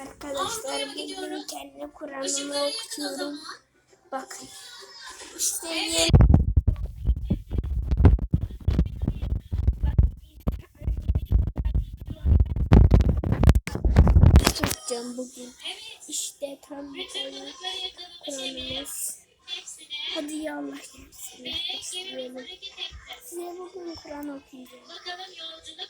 Arkadaşlar bugün kendi Kur'an'ımı okuyorum. Bakın. İşte yeni çekeceğim bugün. İşte tam tane Kur'an'ımız. Hadi ya Allah başlayalım. Size bugün Kur'an okuyacağım. Bakalım yolculuk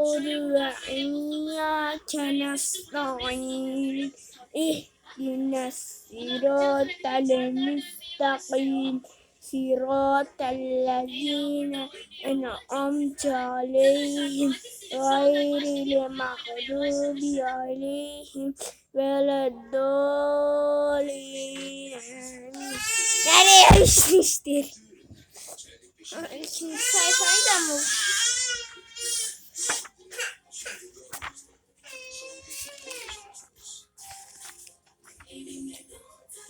İyyâke na'budu ve iyyâke nesta'in. İhdina sıratal müstakim. Sıratallezîne en'amte aleyhim. Gayril mağdubi aleyhim. Veleddâlin. Nereye düşmüştür? İkinci sayfayı da mı?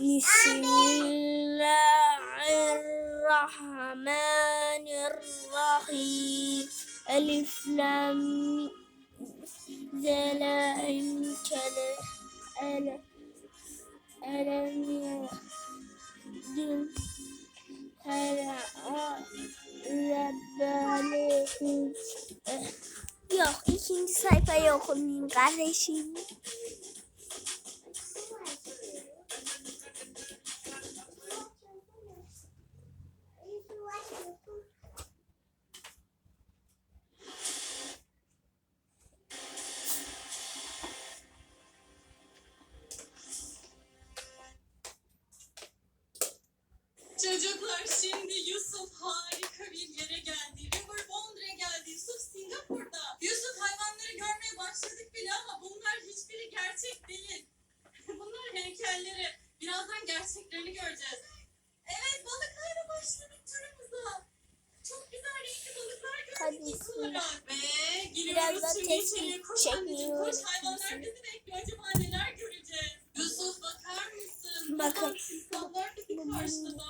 بسم الله الرحمن الرحيم ألف لام ذلائم كلام ألا ألم يا هلا ربانهم Yok ikinci sayfayı okuyayım kardeşim. Çocuklar şimdi Yusuf harika bir yere geldi. River Bondre'ye geldi. Yusuf Singapur'da. Yusuf hayvanları görmeye başladık bile ama bunlar hiçbiri gerçek değil. bunlar heykelleri. Birazdan gerçeklerini göreceğiz. Evet balıklarla başladık turumuza. Çok güzel renkli balıklar Hadi gördük ilk bismillah. olarak. Ve Biraz giriyoruz da şimdi içeriye. Koş anneciğim koş. Hayvanlar bizi bekliyor. Acaba neler göreceğiz? Yusuf bakar mısın? Bakın. Bak, İnsanlar bizi karşıladı.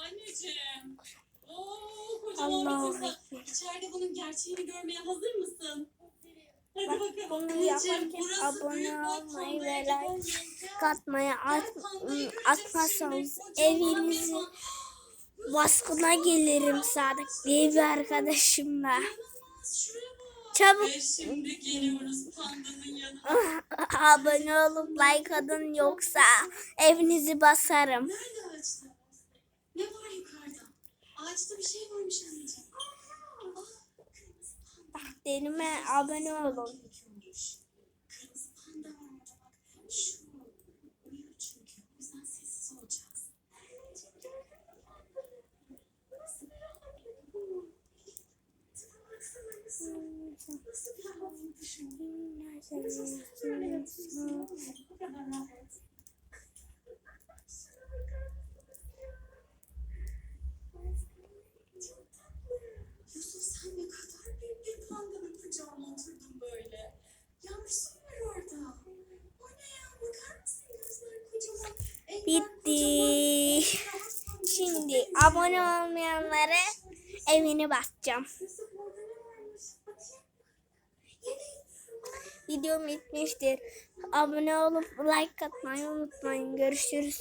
İçeride bunun gerçeğini görmeye hazır mısın? Hadi Bak, bakalım. bunu yaparken abone olmayı ve like katmayı at, göreceğiz atmazsanız evinizi baskına gelirim Sadık diye bir arkadaşımla. Çabuk Ve şimdi geliyoruz pandanın yanına. abone olup like atın yoksa evinizi basarım. Nerede ağaçta? Ne var yukarıda? Ağaçta bir şey varmış anneciğim. Bak denime abone olun. Gerekiyormuş. Kırmızı panda var orada bak. Şu uyuyor çünkü. O yüzden sessiz olacağız. Nasıl bir nasıl, böyle yapıyorsun? Bu kadar rahat. Şuna bakar Çok tatlı. Yusuf sen ne kadar büyük bir pandanın kucağına oturdun böyle. Yavrusu var orada. O ne ya bakar mısın gözler kocaman. Eller Bitti. Şimdi abone olmayanlara evini basacağım. Yusuf orada ne varmış? Bakayım. Yedi. Videom bitmiştir. Abone olup like atmayı unutmayın. Görüşürüz.